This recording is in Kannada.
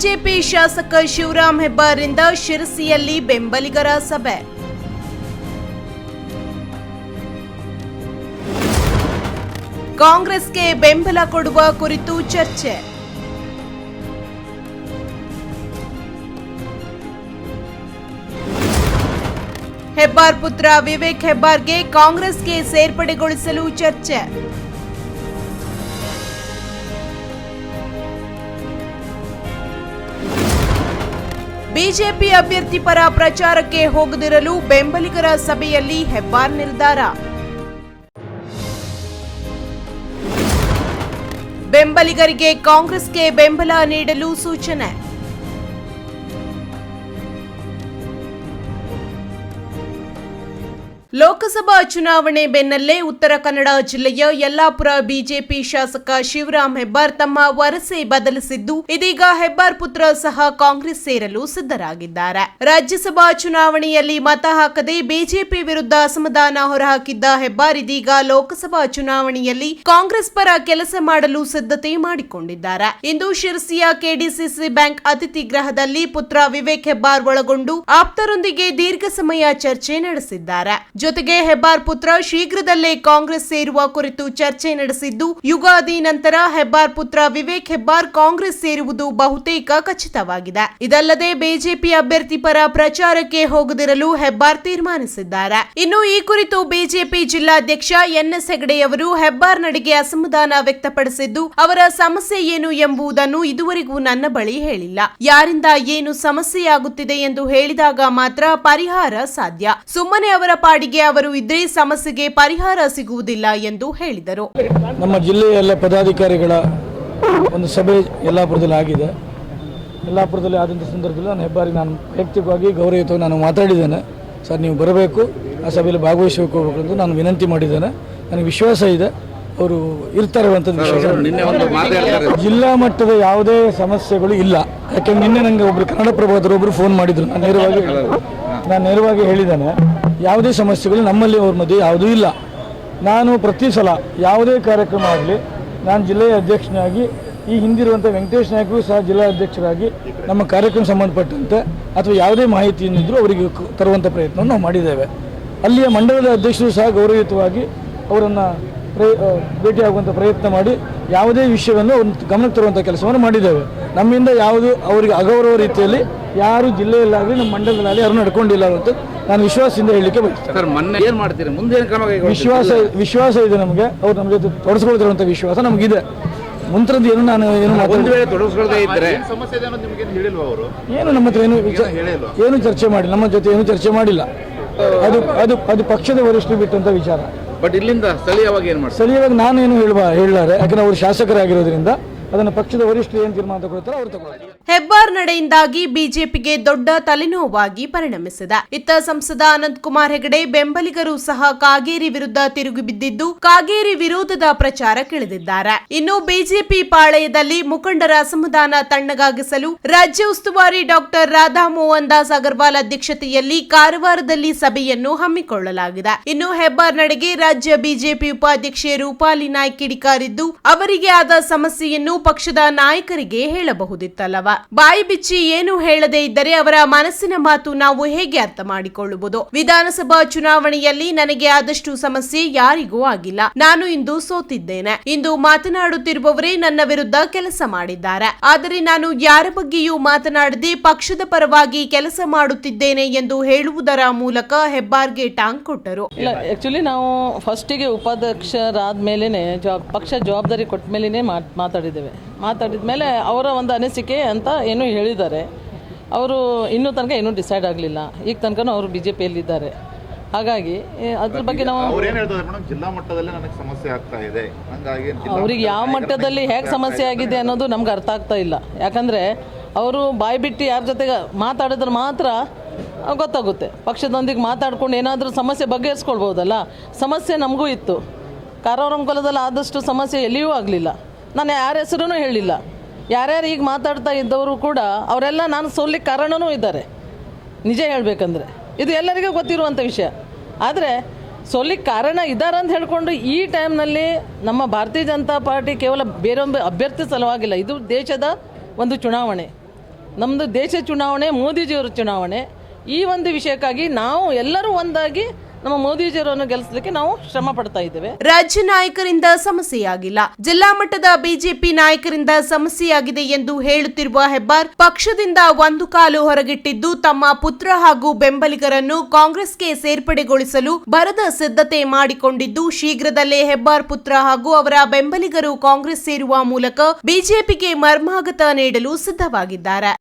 ಬಿಜೆಪಿ ಶಾಸಕ ಶಿವರಾಮ್ ಹೆಬ್ಬಾರಿಂದ ಶಿರಸಿಯಲ್ಲಿ ಬೆಂಬಲಿಗರ ಸಭೆ. ಕಾಂಗ್ರೆಸ್ಗೆ ಬೆಂಬಲ ಕೊಡುವ ಕುರಿತು ಚರ್ಚೆ. ಹೆಬ್ಬಾರ್ ಪುತ್ರ ವಿವೇಕ್ ಹೆಬ್ಬಾರ್ಗೆ ಕಾಂಗ್ರೆಸ್ಗೆ ಸೇರ್ಪಡೆಗೊಳಿಸಲು ಚರ್ಚೆ. ಬಿಜೆಪಿ ಅಭ್ಯರ್ಥಿ ಪರ ಪ್ರಚಾರಕ್ಕೆ ಹೋಗದಿರಲು ಬೆಂಬಲಿಗರ ಸಭೆಯಲ್ಲಿ ಹೆಬ್ಬಾರ್ ನಿರ್ಧಾರ. ಬೆಂಬಲಿಗರಿಗೆ ಕಾಂಗ್ರೆಸ್ಗೆ ಬೆಂಬಲ ನೀಡಲು ಸೂಚನೆ. ಲೋಕಸಭಾ ಚುನಾವಣೆ ಬೆನ್ನಲ್ಲೇ ಉತ್ತರ ಕನ್ನಡ ಜಿಲ್ಲೆಯ ಯಲ್ಲಾಪುರ ಬಿಜೆಪಿ ಶಾಸಕ ಶಿವರಾಮ್ ಹೆಬ್ಬಾರ್ ತಮ್ಮ ವರಸೆ ಬದಲಿಸಿದ್ದು, ಇದೀಗ ಹೆಬ್ಬಾರ್ ಪುತ್ರ ಸಹ ಕಾಂಗ್ರೆಸ್ ಸೇರಲು ಸಿದ್ಧರಾಗಿದ್ದಾರೆ. ರಾಜ್ಯಸಭಾ ಚುನಾವಣೆಯಲ್ಲಿ ಮತ ಹಾಕದೆ ಬಿಜೆಪಿ ವಿರುದ್ಧ ಅಸಮಾಧಾನ ಹೊರಹಾಕಿದ್ದ ಹೆಬ್ಬಾರ್ ಇದೀಗ ಲೋಕಸಭಾ ಚುನಾವಣೆಯಲ್ಲಿ ಕಾಂಗ್ರೆಸ್ ಪರ ಕೆಲಸ ಮಾಡಲು ಸಿದ್ಧತೆ ಮಾಡಿಕೊಂಡಿದ್ದಾರೆ. ಇಂದು ಶಿರಸಿಯ ಕೆಡಿಸಿಸಿ ಬ್ಯಾಂಕ್ ಅತಿಥಿ ಗೃಹದಲ್ಲಿ ಪುತ್ರ ವಿವೇಕ್ ಹೆಬ್ಬಾರ್ ಒಳಗೊಂಡು ಆಪ್ತರೊಂದಿಗೆ ದೀರ್ಘ ಸಮಯ ಚರ್ಚೆ ನಡೆಸಿದ್ದಾರೆ. ಜೊತೆಗೆ ಹೆಬ್ಬಾರ್ ಪುತ್ರ ಶೀಘ್ರದಲ್ಲೇ ಕಾಂಗ್ರೆಸ್ ಸೇರುವ ಕುರಿತು ಚರ್ಚೆ ನಡೆಸಿದ್ದು, ಯುಗಾದಿ ನಂತರ ಹೆಬ್ಬಾರ್ ಪುತ್ರ ವಿವೇಕ್ ಹೆಬ್ಬಾರ್ ಕಾಂಗ್ರೆಸ್ ಸೇರುವುದು ಬಹುತೇಕ ಖಚಿತವಾಗಿದೆ. ಇದಲ್ಲದೆ ಬಿಜೆಪಿ ಅಭ್ಯರ್ಥಿ ಪರ ಪ್ರಚಾರಕ್ಕೆ ಹೋಗದಿರಲು ಹೆಬ್ಬಾರ್ ತೀರ್ಮಾನಿಸಿದ್ದಾರೆ. ಇನ್ನು ಈ ಕುರಿತು ಬಿಜೆಪಿ ಜಿಲ್ಲಾಧ್ಯಕ್ಷ ಎನ್ಎಸ್ ಹೆಗಡೆಯವರು ಹೆಬ್ಬಾರ್ ನಡಿಗೆ ಅಸಮಾಧಾನ ವ್ಯಕ್ತಪಡಿಸಿದ್ದು, ಅವರ ಸಮಸ್ಯೆ ಏನು ಎಂಬುದನ್ನು ಇದುವರೆಗೂ ನನ್ನ ಬಳಿ ಹೇಳಿಲ್ಲ. ಯಾರಿಂದ ಏನು ಸಮಸ್ಯೆಯಾಗುತ್ತಿದೆ ಎಂದು ಹೇಳಿದಾಗ ಮಾತ್ರ ಪರಿಹಾರ ಸಾಧ್ಯ. ಸುಮ್ಮನೆ ಅವರ ಪಾಡಿಗೆ ಅವರು ಇದ್ರೆ ಸಮಸ್ಯೆಗೆ ಪರಿಹಾರ ಸಿಗುವುದಿಲ್ಲ ಎಂದು ಹೇಳಿದರು. ನಮ್ಮ ಜಿಲ್ಲೆಯ ಎಲ್ಲ ಪದಾಧಿಕಾರಿಗಳ ಒಂದು ಸಭೆ ಯಲ್ಲಾಪುರದಲ್ಲಿ ಆಗಿದೆ. ಯಲ್ಲಾಪುರದಲ್ಲಿ ಆದಂಥ ಸಂದರ್ಭದಲ್ಲಿ ನಾನು ಹೆಬ್ಬಾರಿ ನಾನು ವೈಯಕ್ತಿಕವಾಗಿ ಗೌರವಯುತವಾಗಿ ನಾನು ಮಾತಾಡಿದ್ದೇನೆ. ಸರ್ ನೀವು ಬರಬೇಕು. ಆ ಸಭೆಯಲ್ಲಿ ಭಾಗವಹಿಸಬೇಕು ಅಂತ ನಾನು ವಿನಂತಿ ಮಾಡಿದ್ದೇನೆ. ನನಗೆ ವಿಶ್ವಾಸ ಇದೆ. ಅವರು ಇರ್ತಾರೆ ಅಂತ ವಿಶ್ವಾಸ ನಿನ್ನೆ ಒಂದು ಮಾತು ಜಿಲ್ಲಾ ಮಟ್ಟದ ಯಾವುದೇ ಸಮಸ್ಯೆಗಳು ಇಲ್ಲ. ಯಾಕೆಂದ್ರೆ ನಿನ್ನೆ ನನಗೆ ಒಬ್ರು ಕನ್ನಡ ಪ್ರಭಾದರು ಒಬ್ಬರು ಫೋನ್ ಮಾಡಿದ್ರು. ನಾನು ನೇರವಾಗಿ ನಾನು ನೇರವಾಗಿ ಹೇಳಿದ್ದೇನೆ, ಯಾವುದೇ ಸಮಸ್ಯೆಗಳು ನಮ್ಮಲ್ಲಿ ಅವ್ರ ಮಧ್ಯೆ ಯಾವುದೂ ಇಲ್ಲ. ನಾನು ಪ್ರತಿ ಸಲ ಯಾವುದೇ ಕಾರ್ಯಕ್ರಮ ಆಗಲಿ, ನಾನು ಜಿಲ್ಲೆಯ ಅಧ್ಯಕ್ಷನಾಗಿ, ಈ ಹಿಂದಿರುವಂಥ ವೆಂಕಟೇಶ್ ನಾಯ್ಕರು ಸಹ ಜಿಲ್ಲಾ ಅಧ್ಯಕ್ಷರಾಗಿ ನಮ್ಮ ಕಾರ್ಯಕ್ರಮ ಸಂಬಂಧಪಟ್ಟಂತೆ ಅಥವಾ ಯಾವುದೇ ಮಾಹಿತಿಯನ್ನಿದ್ದರೂ ಅವರಿಗೆ ತರುವಂಥ ಪ್ರಯತ್ನವನ್ನು ನಾವು ಮಾಡಿದ್ದೇವೆ. ಅಲ್ಲಿಯ ಮಂಡಲದ ಅಧ್ಯಕ್ಷರು ಸಹ ಗೌರವಯುತವಾಗಿ ಅವರನ್ನು ಪ್ರಯ ಭೇಟಿಯಾಗುವಂಥ ಪ್ರಯತ್ನ ಮಾಡಿ ಯಾವುದೇ ವಿಷಯವನ್ನು ಅವ್ರನ್ನ ಗಮನಕ್ಕೆ ತರುವಂಥ ಕೆಲಸವನ್ನು ಮಾಡಿದ್ದೇವೆ. ನಮ್ಮಿಂದ ಯಾವುದು ಅವರಿಗೆ ಅಗೌರವ ರೀತಿಯಲ್ಲಿ ಯಾರು ಜಿಲ್ಲೆಯಲ್ಲಾಗಲಿ ನಮ್ಮ ಮಂಡಲದಲ್ಲಿ ಯಾರು ನಡ್ಕೊಂಡಿಲ್ಲ ಅಂತ ನಾನು ವಿಶ್ವಾಸದಿಂದ ಹೇಳಲಿಕ್ಕೆ ಬಯಸ್ತೇನೆ. ಸರ್ ಮೊನ್ನೆ ಏನ್ ಮಾಡ್ತೀರಿ? ಮುಂದೆ ಏನು ಕ್ರಮ ಕೈಗೊಳ್ತೀರಿ? ವಿಶ್ವಾಸ ವಿಶ್ವಾಸ ಇದೆ ನಮಗೆ. ಅವ್ರು ನಮ್ಮ ಜೊತೆ ತೊಡಸ್ಕೊಳ್ತಿರುವಂಥ ವಿಶ್ವಾಸ ನಮಗಿದೆ. ಮುಂತ್ರದ್ದು ಏನು ನಾನು ಏನು ಒಂದು ಮಾತಾಡಿ ವೇಳೆ ತೊಡಗಿಸ್ಕೊಳ್ಳದೆ ಇದ್ರೆ ಏನು ನಮ್ಮ ಹತ್ರ ಏನು ಏನು ಚರ್ಚೆ ಮಾಡಿ ನಮ್ಮ ಜೊತೆ ಏನು ಚರ್ಚೆ ಮಾಡಿಲ್ಲ. ಅದು ಅದು ಅದು ಪಕ್ಷದ ವರಿಷ್ಠರು ಬಿಟ್ಟಂತ ವಿಚಾರ. ಬಟ್ ಇಲ್ಲಿಂದ ಸ್ಥಳೀಯವಾಗಿ ಏನ್ ಮಾಡಿ ಸ್ಥಳೀಯವಾಗಿ ನಾನೇನು ಹೇಳುವ ಹೇಳಲಾರೆ. ಯಾಕಂದ್ರೆ ಅವರು ಶಾಸಕರಾಗಿರೋದ್ರಿಂದ ಅದನ್ನು ಪಕ್ಷದ ವರಿಷ್ಠರು ಏನು ತೀರ್ಮಾನ ತಗೊಳ್ತಾರೆ ಅವರು ತಗೊಳ್ತಾರೆ. ಹೆಬ್ಬಾರ್ ನಡೆಯಿಂದಾಗಿ ಬಿಜೆಪಿಗೆ ದೊಡ್ಡ ತಲೆನೋವಾಗಿ ಪರಿಣಮಿಸಿದೆ. ಇತ್ತ ಸಂಸದ ಅನಂತ್ ಕುಮಾರ್ ಹೆಗಡೆ ಬೆಂಬಲಿಗರು ಸಹ ಕಾಗೇರಿ ವಿರುದ್ಧ ತಿರುಗಿ ಬಿದ್ದಿದ್ದು ಕಾಗೇರಿ ವಿರೋಧದ ಪ್ರಚಾರಕ್ಕಿಳಿದಿದ್ದಾರೆ ಇನ್ನು ಬಿಜೆಪಿ ಪಾಳಯದಲ್ಲಿ ಮುಖಂಡರ ಅಸಮಾಧಾನ ತಣ್ಣಗಾಗಿಸಲು ರಾಜ್ಯ ಉಸ್ತುವಾರಿ ಡಾಕ್ಟರ್ ರಾಧಾ ಮೋಹನ್ ದಾಸ್ ಅಗರ್ವಾಲ್ ಅಧ್ಯಕ್ಷತೆಯಲ್ಲಿ ಕಾರವಾರದಲ್ಲಿ ಸಭೆಯನ್ನು ಹಮ್ಮಿಕೊಳ್ಳಲಾಗಿದೆ. ಇನ್ನು ಹೆಬ್ಬಾರ್ ನಡೆಗೆ ರಾಜ್ಯ ಬಿಜೆಪಿ ಉಪಾಧ್ಯಕ್ಷೆ ರೂಪಾಲಿ ನಾಯ್ಕ ಕಿಡಿಕಾರಿದ್ದು, ಅವರಿಗೆ ಆದ ಸಮಸ್ಯೆಯನ್ನು ಪಕ್ಷದ ನಾಯಕರಿಗೆ ಹೇಳಬಹುದಿತ್ತಲ್ಲವ? ಬಾಯಿ ಬಿಚ್ಚಿ ಏನು ಹೇಳದೇ ಇದ್ದರೆ ಅವರ ಮನಸ್ಸಿನ ಮಾತು ನಾವು ಹೇಗೆ ಅರ್ಥ ಮಾಡಿಕೊಳ್ಳುವುದು? ವಿಧಾನಸಭಾ ಚುನಾವಣೆಯಲ್ಲಿ ನನಗೆ ಆದಷ್ಟು ಸಮಸ್ಯೆ ಯಾರಿಗೂ ಆಗಿಲ್ಲ. ನಾನು ಇಂದು ಸೋತಿದ್ದೇನೆ. ಇಂದು ಮಾತನಾಡುತ್ತಿರುವವರೇ ನನ್ನ ವಿರುದ್ಧ ಕೆಲಸ ಮಾಡಿದ್ದಾರೆ. ಆದರೆ ನಾನು ಯಾರ ಬಗ್ಗೆಯೂ ಮಾತನಾಡದೆ ಪಕ್ಷದ ಪರವಾಗಿ ಕೆಲಸ ಮಾಡುತ್ತಿದ್ದೇನೆ ಎಂದು ಹೇಳುವುದರ ಮೂಲಕ ಹೆಬ್ಬಾರ್ಗೆ ಟಾಂಗ್ ಕೊಟ್ಟರು. ಆಕ್ಚುಲಿ ನಾವು ಫಸ್ಟಿಗೆ ಉಪಾಧ್ಯಕ್ಷರಾದ ಮೇಲೇ ಪಕ್ಷ ಜವಾಬ್ದಾರಿ ಕೊಟ್ಟ ಮೇಲೇ ಮಾತಾಡಿದ್ದೇವೆ. ಮಾತಾಡಿದ ಮೇಲೆ ಅವರ ಒಂದು ಅನಿಸಿಕೆ ಅಂತ ಏನು ಹೇಳಿದ್ದಾರೆ. ಅವರು ಇನ್ನೂ ತನಕ ಏನೂ ಡಿಸೈಡ್ ಆಗಲಿಲ್ಲ. ಈಗ ತನಕನೂ ಅವರು ಬಿ ಜೆ ಪಿಯಲ್ಲಿದ್ದಾರೆ ಹಾಗಾಗಿ ಅದ್ರ ಬಗ್ಗೆ ನಾವು ಅವ್ರೇನ್ ಹೇಳ್ತಾರೆ ಮೇಡಮ್? ಜಿಲ್ಲಾ ಮಟ್ಟದಲ್ಲಿ ನನಗೆ ಸಮಸ್ಯೆ ಆಗ್ತಾ ಇದೆ. ಹಂಗಾಗಿ ಜಿಲ್ಲಾ ಅವ್ರಿಗೆ ಯಾವ ಮಟ್ಟದಲ್ಲಿ ಹೇಗೆ ಸಮಸ್ಯೆ ಆಗಿದೆ ಅನ್ನೋದು ನಮ್ಗೆ ಅರ್ಥ ಆಗ್ತಾ ಇಲ್ಲ. ಯಾಕಂದರೆ ಅವರು ಬಾಯಿ ಬಿಟ್ಟು ಯಾರ ಜೊತೆಗೆ ಮಾತಾಡಿದ್ರೆ ಮಾತ್ರ ಗೊತ್ತಾಗುತ್ತೆ. ಪಕ್ಷದೊಂದಿಗೆ ಮಾತಾಡ್ಕೊಂಡು ಏನಾದರೂ ಸಮಸ್ಯೆ ಬಗೆಹರಿಸ್ಕೊಳ್ಬೋದಲ್ಲ. ಸಮಸ್ಯೆ ನಮಗೂ ಇತ್ತು. ಕಾರವಾರಂಕೊಲದಲ್ಲಿ ಆದಷ್ಟು ಸಮಸ್ಯೆ ಎಲ್ಲಿಯೂ ಆಗಲಿಲ್ಲ. ನಾನು ಯಾರ ಹೆಸರೂ ಹೇಳಿಲ್ಲ. ಯಾರ್ಯಾರು ಈಗ ಮಾತಾಡ್ತಾ ಇದ್ದವರು ಕೂಡ ಅವರೆಲ್ಲ ನಾನು ಸೋಲಿಕ್ಕೆ ಕಾರಣನೂ ಇದ್ದಾರೆ. ನಿಜ ಹೇಳಬೇಕಂದ್ರೆ. ಇದು ಎಲ್ಲರಿಗೂ ಗೊತ್ತಿರುವಂಥ ವಿಷಯ. ಆದರೆ ಸೋಲಿಕ್ಕೆ ಕಾರಣ ಇದ್ದಾರೆ ಅಂತ ಹೇಳಿಕೊಂಡು ಈ ಟೈಮ್ನಲ್ಲಿ ನಮ್ಮ ಭಾರತೀಯ ಜನತಾ ಪಾರ್ಟಿ ಕೇವಲ ಬೇರೊಂದು ಅಭ್ಯರ್ಥಿ ಸಲುವಾಗಿಲ್ಲ. ಇದು ದೇಶದ ಒಂದು ಚುನಾವಣೆ. ನಮ್ಮದು ದೇಶ ಚುನಾವಣೆ, ಮೋದಿಜಿಯವರ ಚುನಾವಣೆ. ಈ ಒಂದು ವಿಷಯಕ್ಕಾಗಿ ನಾವು ಎಲ್ಲರೂ ಒಂದಾಗಿ ನಮ್ಮ ಮೋದಿಜಿಯವರನ್ನು ಗೆಲ್ಲಿಸಲಿಕ್ಕೆ ನಾವು ಶ್ರಮ ಪಡ್ತಾ ಇದ್ದೇವೆ. ರಾಜ್ಯ ನಾಯಕರಿಂದ ಸಮಸ್ಯೆಯಾಗಿಲ್ಲ. ಜಿಲ್ಲಾ ಮಟ್ಟದ ಬಿಜೆಪಿ ನಾಯಕರಿಂದ ಸಮಸ್ಯೆಯಾಗಿದೆ ಎಂದು ಹೇಳುತ್ತಿರುವ ಹೆಬ್ಬಾರ್ ಪಕ್ಷದಿಂದ ಒಂದು ಕಾಲು ಹೊರಗಿಟ್ಟಿದ್ದು ತಮ್ಮ ಪುತ್ರ ಹಾಗೂ ಬೆಂಬಲಿಗರನ್ನು ಕಾಂಗ್ರೆಸ್ಗೆ ಸೇರ್ಪಡೆಗೊಳಿಸಲು ಭರದ ಸಿದ್ಧತೆ ಮಾಡಿಕೊಂಡಿದ್ದು, ಶೀಘ್ರದಲ್ಲೇ ಹೆಬ್ಬಾರ್ ಪುತ್ರ ಹಾಗೂ ಅವರ ಬೆಂಬಲಿಗರು ಕಾಂಗ್ರೆಸ್ ಸೇರುವ ಮೂಲಕ ಬಿಜೆಪಿಗೆ ಮರ್ಮಾಗತ ನೀಡಲು ಸಿದ್ಧವಾಗಿದ್ದಾರೆ.